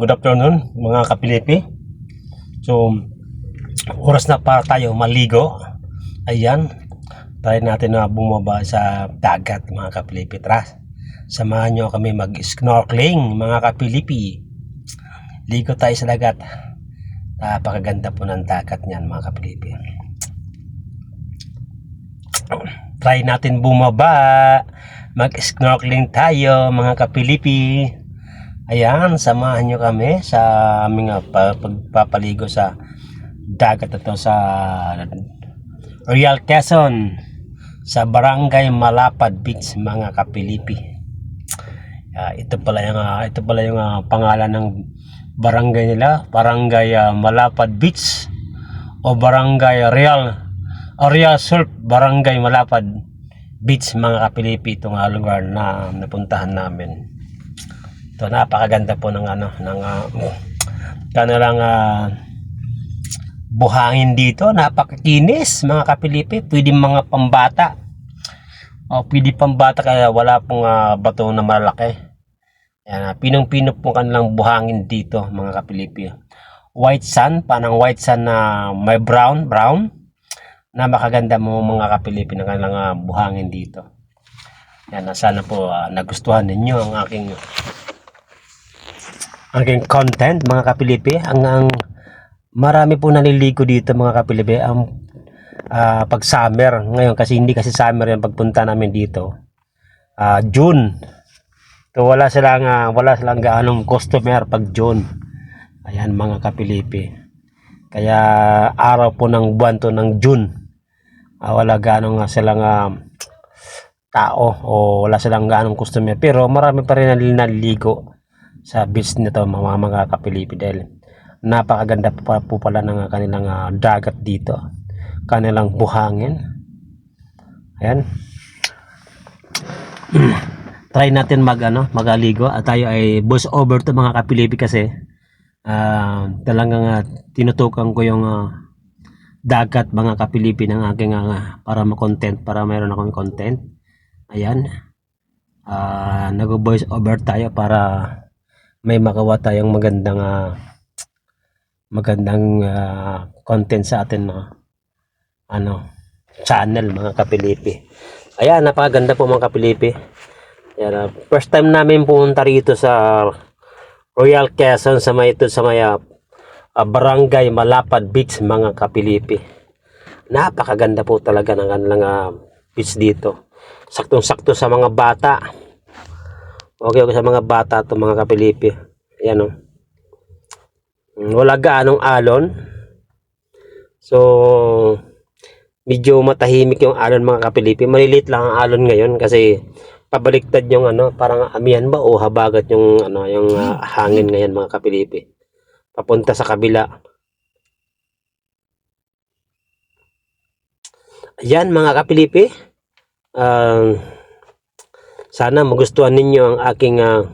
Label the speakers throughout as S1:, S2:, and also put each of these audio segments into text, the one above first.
S1: good afternoon mga kapilipi. So, oras na para tayo maligo. Ayan, try natin na bumaba sa dagat mga kapilipi. Tara, samahan nyo kami mag-snorkeling mga kapilipi. Ligo tayo sa dagat. Napakaganda po ng dagat niyan mga kapilipi. Try natin bumaba. Mag-snorkeling tayo mga kapilipi. Ayan, samahan nyo kami sa aming uh, pa- pagpapaligo sa dagat ito sa Real Quezon sa Barangay Malapad Beach mga kapilipi. Ah, ito pala yung ah, ito pala yung ah, pangalan ng barangay nila, Barangay ah, Malapad Beach o Barangay Real o Real Surf Barangay Malapad Beach mga kapilipi itong ah, lugar na napuntahan namin. Ito napakaganda po ng ano ng uh, kanilang ah, buhangin dito, napakakinis mga kapilipi, pwede mga pambata. O pwede pambata kaya wala pong ah, bato na malaki. Yan, ah, pinong-pino po kanilang buhangin dito mga kapilipi. White sand, panang white sand na may brown, brown. Na makaganda mo mga kapilipi ng kanilang ah, buhangin dito. Yan, sana po ah, nagustuhan ninyo ang aking aking content mga kapilipi. Ang, ang marami po naliligo dito mga kapilipi ang ah, pag summer ngayon kasi hindi kasi summer yung pagpunta namin dito. Ah, June. So wala silang ah, wala silang gaanong customer pag June. Ayan mga kapilipi. Kaya araw po ng buwan to ng June. Ah, wala gaanong nga silang ah, tao o wala silang gaanong customer. Pero marami pa rin nal- naliligo sa beach nito mga mga kapilipi dahil napakaganda pa po pala ng kanilang ah, dagat dito. Kanilang buhangin. Ayan. Try natin mag ano magaligo. At tayo ay bus over to mga kapilipi kasi ah talagang ah, tinutukan ko yung ah, dagat mga kapilipi ng aking ah, para ma-content para mayroon akong content. Ayan. Ah nag-voice over tayo para may makawa tayong magandang ah, magandang ah, content sa atin na ano channel mga kapilipi. Ayan, napakaganda po mga kapilipi. Ayan, ah, first time namin pumunta rito sa Royal Quezon sa may ito sa may ah, Barangay Malapad Beach mga kapilipi. Napakaganda po talaga ng kanilang ah, beach dito. Saktong-sakto sa mga bata. Okay, okay sa mga bata to mga kapilipi. Ayan o. Mm, Wala gaanong alon. So, medyo matahimik yung alon mga kapilipi. Malilit lang ang alon ngayon kasi pabaliktad yung ano, parang amihan ba o habagat yung ano, yung ah, hangin ngayon mga kapilipi. Papunta sa kabila. Ayan mga kapilipi. Um, sana magustuhan ninyo ang aking ah,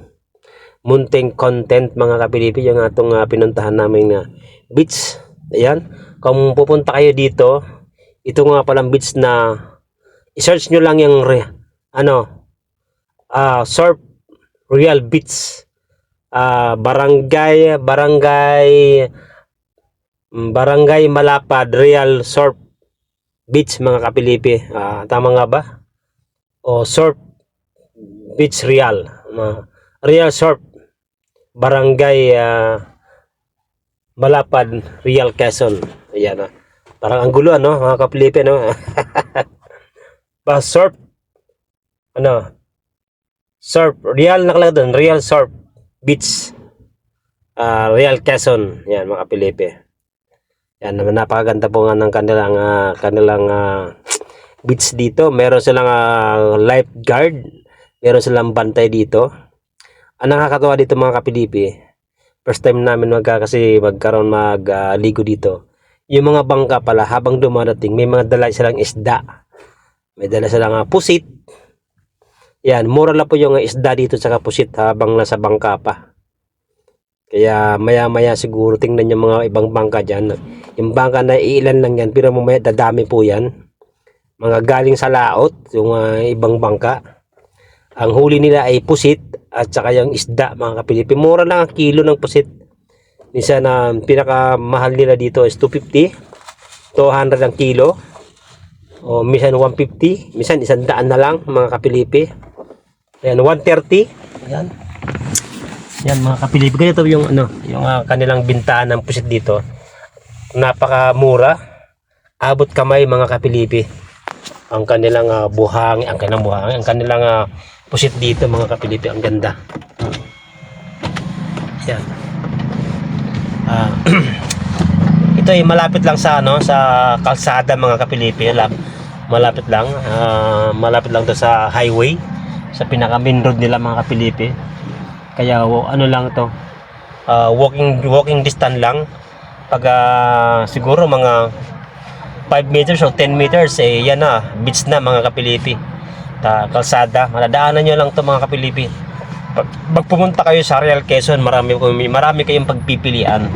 S1: munting content mga kapilipi yung atong ah, pinuntahan namin na beach. Ayan. Kung pupunta kayo dito, ito nga palang beach na i-search nyo lang yung re, ano, ah surf real beach. Ah, barangay, barangay, mm, barangay Malapad, real surf beach mga kapilipi. Ah, tama nga ba? O surf beach real. Real surf barangay ah, Malapad, Real Quezon. Ayan ah. Parang ang gulo ano, mga kapilipi no. ba surf ano? Surf Real nakalagay doon, Real Surf Beach. Ah, Real Quezon. Yan mga kapilipi. Yan napakaganda po nga ng kanilang ah, kanilang ah, beach dito. Meron silang ah, lifeguard. Meron silang bantay dito. Ang nakakatawa dito mga kapilipi, first time namin magka kasi magkaroon magligo dito. Yung mga bangka pala habang dumarating, may mga dala silang isda. May dala silang uh, pusit. Yan, mura lang po yung isda dito sa pusit habang nasa bangka pa. Kaya maya-maya siguro tingnan yung mga ibang bangka dyan. Yung bangka na iilan lang yan, pero mamaya dadami po yan. Mga galing sa laot, yung ah, ibang bangka. Ang huli nila ay pusit at saka yung isda mga kapilipi. Mura lang ang kilo ng pusit. Minsan na pinakamahal nila dito is 250. 200 ang kilo. O minsan 150. Minsan isang daan na lang mga kapilipi. Ayan, 130. Ayan. Yan mga kapilipi. Ganito yung ano, yung ah, kanilang bintahan ng pusit dito. Napakamura. Abot kamay mga kapilipi. Ang kanilang ah, buhangin, ang kanilang buhangin, ang kanilang ah, pusit dito mga kapilipi. Ang ganda. Yan. Ah, ito ay malapit lang sa ano sa kalsada mga kapilipi. Lap, malapit lang. ah, malapit lang to sa highway sa pinaka main road nila mga kapilipi. Kaya ano lang to ah, walking walking distance lang pag ah, siguro mga 5 meters o 10 meters eh yan na beach na mga kapilipi ta kalsada. Madadaanan nyo lang to mga kapilipi. Pag, pag pumunta kayo sa Real Quezon marami marami kayong pagpipilian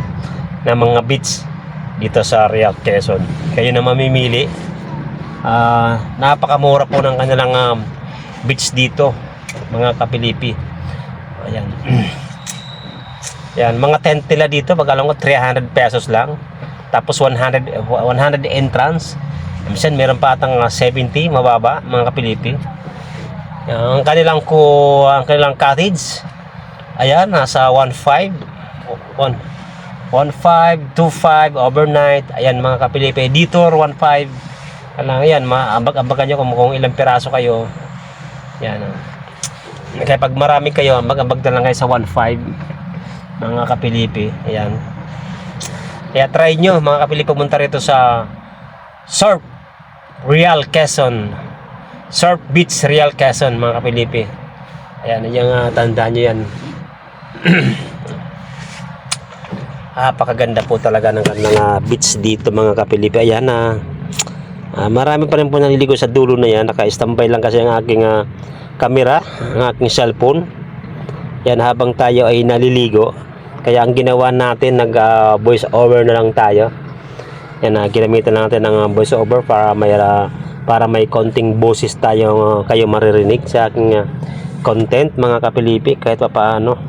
S1: ng mga beach dito sa Real Quezon. Kayo na mamimili. Ah, napakamura po ng kanilang um, beach dito mga kapilipi. Ayan. Yan, mga tent nila dito, pag alam ko 300 pesos lang. Tapos 100 eh, 100 entrance. Minsan meron pa atang ah, 70 mababa, mga kapilipi. Ang kanilang ko ang kanilang cottage. Ayan, nasa 15 1 1525 overnight. Ayan mga kapilipi. Detour 15. Alam yan, maambag-ambagan nyo kung, kung ilang piraso kayo. Yan. ah. Kaya pag marami kayo, ambag-ambag na lang kayo sa 15 mga kapilipi. Ayan. Kaya try nyo mga kapilipi pumunta rito sa Surf Real Quezon. Surf Beach Real Quezon mga kapilipi. Ayan, yung uh, tandaan nyo yan. Napakaganda po talaga ng kanilang ah, beach dito mga kapilipi. Ayan na. Ah, marami pa rin po naliligo sa dulo na yan. Naka-standby lang kasi ang aking ah, camera, ang aking cellphone. Yan habang tayo ay naliligo. Kaya ang ginawa natin nag ah, voice over na lang tayo. Yan na ginamitan natin ng ah, voice over para may ah, para may konting boses tayo ah, kayo maririnig sa aking ah, content mga kapilipi kahit pa paano.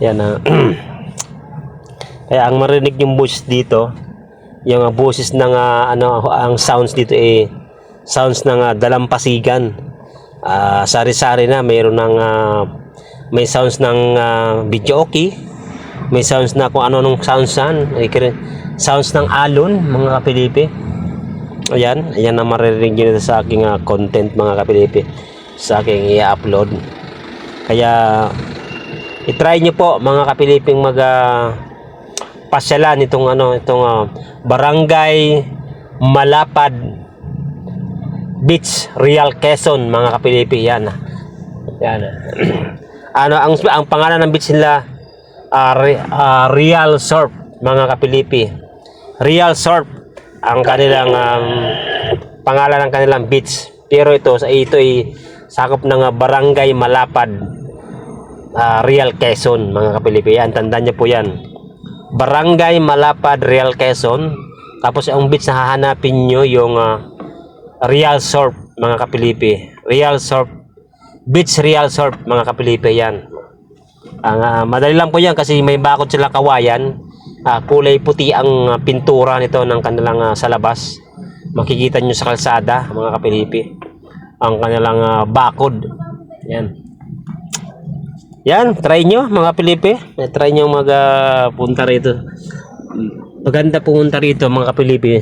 S1: Yan na. Kaya ang marinig yung boses dito, yung ah, boses ng ah, ano ang sounds dito eh sounds ng ah, dalampasigan. Ah, sari-sari na mayroon ng ah, may sounds ng ah, video okay may sounds na kung ano nung sounds yan sounds ng alon mga kapilipi. Ayan ayan ang maririnig nyo sa aking ah, content mga kapilipi. Sa aking i-upload. Kaya i-try nyo po mga kapiliping mag ah, pasyalan itong ano itong ah, barangay Malapad Beach Real Quezon mga kapilipi. Yan. Yan. Ano ang ang pangalan ng beach nila ah, Real Surf mga kapilipi. Real Surf ang kanilang um, pangalan ng kanilang beach pero ito sa ito ay sakop ng ah, barangay Malapad ah, Real Quezon mga kapilipi. Yan tandaan niyo po yan. Barangay Malapad Real Quezon. Tapos ang beach na hahanapin nyo yung ah, Real Surf mga kapilipi. Real Surf Beach Real Surf mga kapilipi yan ang ah, madali lang po yan kasi may bakod sila kawayan. Ah, kulay puti ang ah, pintura nito ng kanilang ah, sa labas. Makikita nyo sa kalsada mga kapilipi ang kanilang ah, bakod. Yan. Yan try nyo mga kapilipi. Eh, try nyo mag ah, punta rito. Maganda pumunta rito mga kapilipi.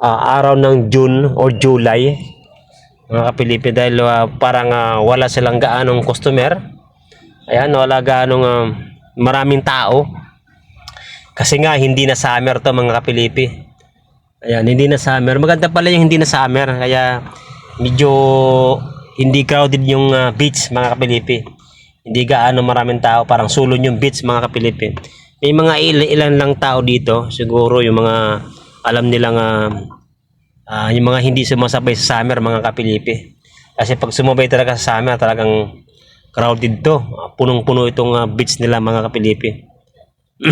S1: Ah, araw ng June or July mga kapilipi dahil ah, parang ah, wala silang gaanong customer ayan wala gaanong ah, maraming tao. Kasi nga hindi na summer to mga kapilipi. Ayan hindi na summer. Maganda pala yung hindi na summer. Kaya medyo hindi crowded yung ah, beach mga kapilipi. Hindi gaano maraming tao. Parang sulon yung beach mga kapilipi. May mga ilan, ilan lang tao dito siguro yung mga alam nilang ah, Ah, yung mga hindi sumasabay sa summer mga kapilipi. Kasi pag sumabay talaga sa summer, talagang crowded to. Ah, Punong-puno itong ah, beach nila mga kapilipi.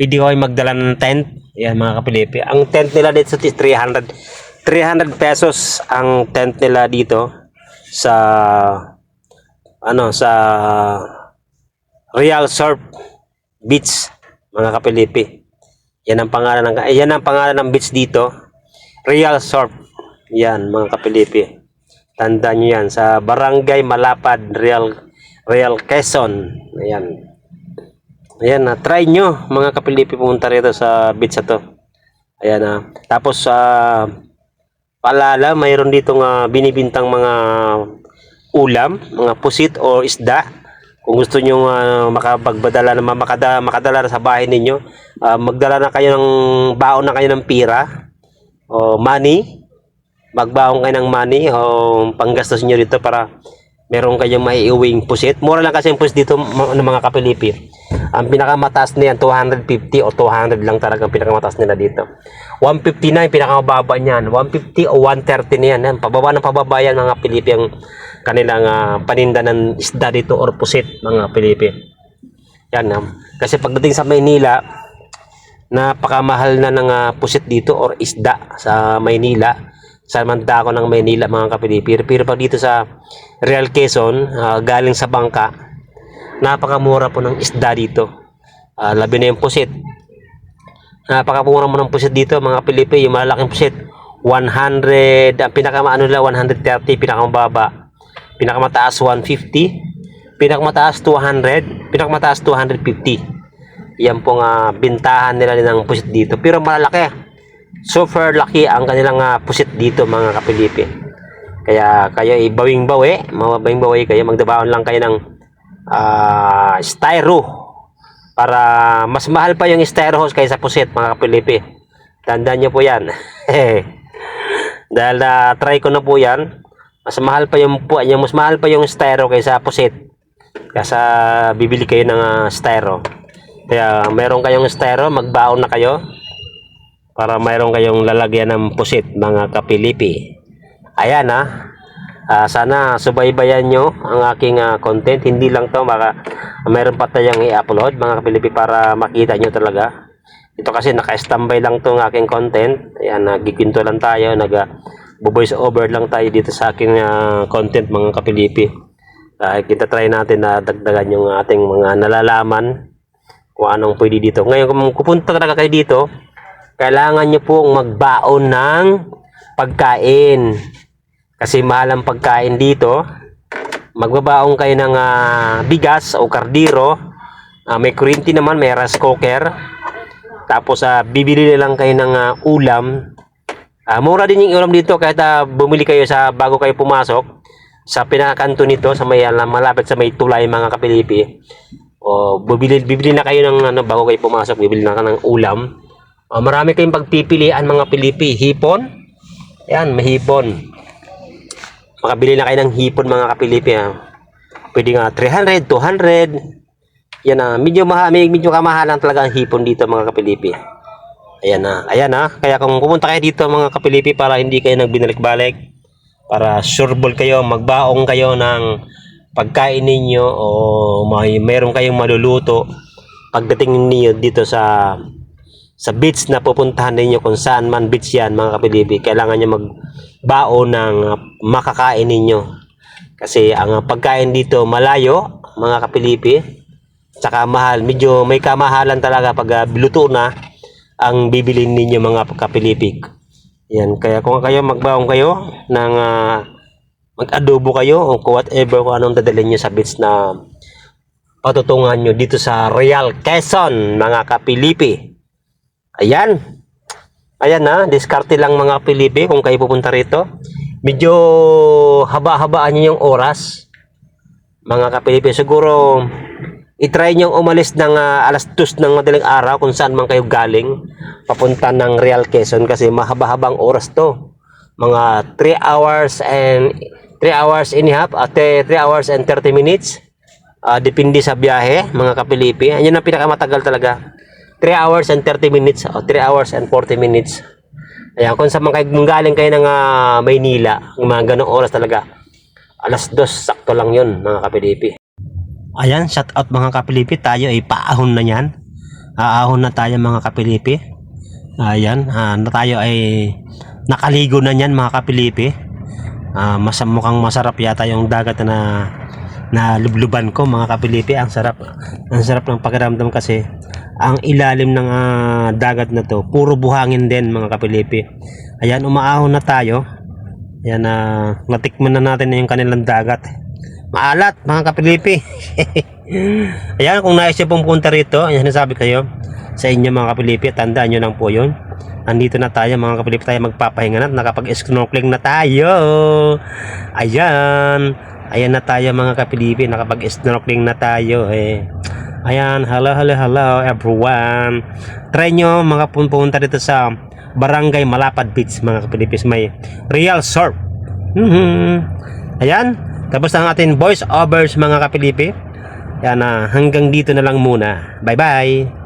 S1: Pwede ko kayo magdala ng tent. Yan mga kapilipi. Ang tent nila dito sa 300 300 pesos ang tent nila dito sa ano sa Real Surf Beach mga kapilipi. Yan ang pangalan ng yan ang pangalan ng beach dito. Real Surf. Yan mga kapilipi. Tandaan niyo yan sa Barangay Malapad, Real Real Quezon. Ayan. Ayan na, try nyo mga kapilipi pumunta rito sa beach na to. Ayan na. Tapos sa paalala, mayroon dito nga binibintang mga ulam, mga pusit o isda. Kung gusto nyo uh, makapagbadala na makada, makadala na sa bahay ninyo, ah, magdala na kayo ng baon na kayo ng pira o money. Magbaon kayo ng money o panggastos nyo dito para meron kayong maiuwing pusit. Mura lang kasi yung pusit dito ng mga kapilipi. Ang pinakamataas niyan 250 o 200 lang talaga ang pinakamataas nila dito. 150 na yung pinakamababa niyan. 150 o 130 na yan. Yan, Pababa ng pababa yan mga Pilipi ang kanilang ah, paninda ng isda dito or pusit mga Pilipi. Yan ah. Kasi pagdating sa Maynila, napakamahal na ng ah, pusit dito or isda sa Maynila sa mandako ng Maynila mga kapilipi. Pero pag dito sa Real Quezon, ah, galing sa bangka, napakamura po ng isda dito. Ah, labi na yung pusit. Napakamura mo ng pusit dito mga Pilipi, yung malalaking pusit. 100, ang pinakamaano nila 130, pinakamababa. Pinakamataas 150, pinakamataas 200, pinakamataas 250. Yan pong ah, bintahan nila ng pusit dito. Pero malalaki. Super laki ang kanilang ah, pusit dito mga kapilipi. Kaya kayo ibawing bawi, mga bawing bawi kayo, magdabaon lang kayo ng ah, styro para mas mahal pa yung styro hose kaysa pusit mga kapilipi. Tandaan nyo po yan. Dahil na try ko na po yan, mas mahal pa yung po, yung mas mahal pa yung styro kaysa pusit. Kasa bibili kayo ng ah, styro. Kaya meron kayong styro, magbaon na kayo para mayroon kayong lalagyan ng pusit mga kapilipi. Ayan ha. Ah, sana subaybayan nyo ang aking ah, content. Hindi lang to, baka mayroon pa tayong i-upload mga kapilipi para makita nyo talaga. Ito kasi naka-standby lang tong aking content. Ayan, nagkikwento lang tayo, nag ah, voice over lang tayo dito sa aking ah, content mga kapilipi. Uh, kita try natin na dagdagan yung ating mga nalalaman kung anong pwede dito. Ngayon kung pupunta talaga kayo dito, kailangan nyo pong magbaon ng pagkain. Kasi mahal ang pagkain dito. Magbabaon kayo ng ah, bigas o kardiro. Ah, may kurinti naman, may rice cooker. Tapos ah, bibili lang kayo ng ah, ulam. Ah, mura din yung ulam dito kahit ah, bumili kayo sa bago kayo pumasok sa pinakakanto nito sa may ah, malapit sa may tulay mga kapilipi. O bibili bibili na kayo ng ano bago kayo pumasok, bibili na kayo ng ulam. Ah, marami kayong pagpipilian mga Pilipi. Hipon. Yan, may hipon. Makabili na kayo ng hipon mga kapilipi. Ha. Pwede nga 300, 200. Yan na, medyo, maha, medyo kamahalan talaga ang hipon dito mga kapilipi. Ayan na, ayan na. Kaya kung pumunta kayo dito mga kapilipi para hindi kayo nagbinalik-balik, para sureball kayo, magbaong kayo ng pagkain ninyo o may meron kayong maluluto pagdating niyo dito sa sa beach na pupuntahan ninyo kung saan man beach yan mga kapilipi kailangan nyo magbaon ng makakain ninyo. Kasi ang pagkain dito malayo mga kapilipi tsaka mahal medyo may kamahalan talaga pag uh, luto na ang bibilin ninyo mga kapilipi yan kaya kung kayo magbaon kayo ng uh, mag-adobo kayo o whatever kung anong dadalhin nyo sa beach na patutungan nyo dito sa Real Quezon mga kapilipi Ayan. Ayan na, diskarte lang mga Pilipi kung kayo pupunta rito. Medyo haba-habaan nyo yung oras. Mga kapilipi, siguro itry nyo umalis ng ah, alas 2 ng madaling araw kung saan man kayo galing papunta ng Real Quezon kasi mahaba-habang oras to. Mga 3 hours and 3 hours and a half at 3 hours and 30 minutes. Ah, depende sa biyahe, mga kapilipi. Yan ang pinakamatagal talaga. 3 hours and 30 minutes o 3 hours and 40 minutes. Ayan, kung sa mga kung galing kayo ng ah, Maynila, yung mga ganong oras talaga, alas 2, sakto lang yun, mga kapilipi. Ayan, shout out mga kapilipi, tayo ay paahon na yan. Aahon na tayo mga kapilipi. Ayan, ah, na tayo ay nakaligo na niyan mga kapilipi. Ah, mas mukhang masarap yata yung dagat na na lubluban ko mga kapilipi. Ang sarap. Ang sarap ng pakiramdam kasi ang ilalim ng ah, dagat na to, puro buhangin din mga kapilipi. Ayan, umaahon na tayo. Ayan, na natikman na natin yung kanilang dagat. Maalat mga kapilipi. Ayan, kung nais nyo pong punta rito, ayan sabi kayo sa inyo mga kapilipi, tandaan nyo lang po yun. Andito na tayo mga kapilipi, tayo magpapahinga na, nakapag-snorkeling na tayo. Ayan, ayan na tayo mga kapilipi, nakapag-snorkeling na tayo eh. Ayan, hello, hello, hello everyone. Try nyo mga pumunta dito sa Barangay Malapad Beach mga kapilipis, may real surf. Mhm. Ayan, tapos ang ating voice overs mga kapilipi. Yan na, hanggang dito na lang muna. Bye-bye!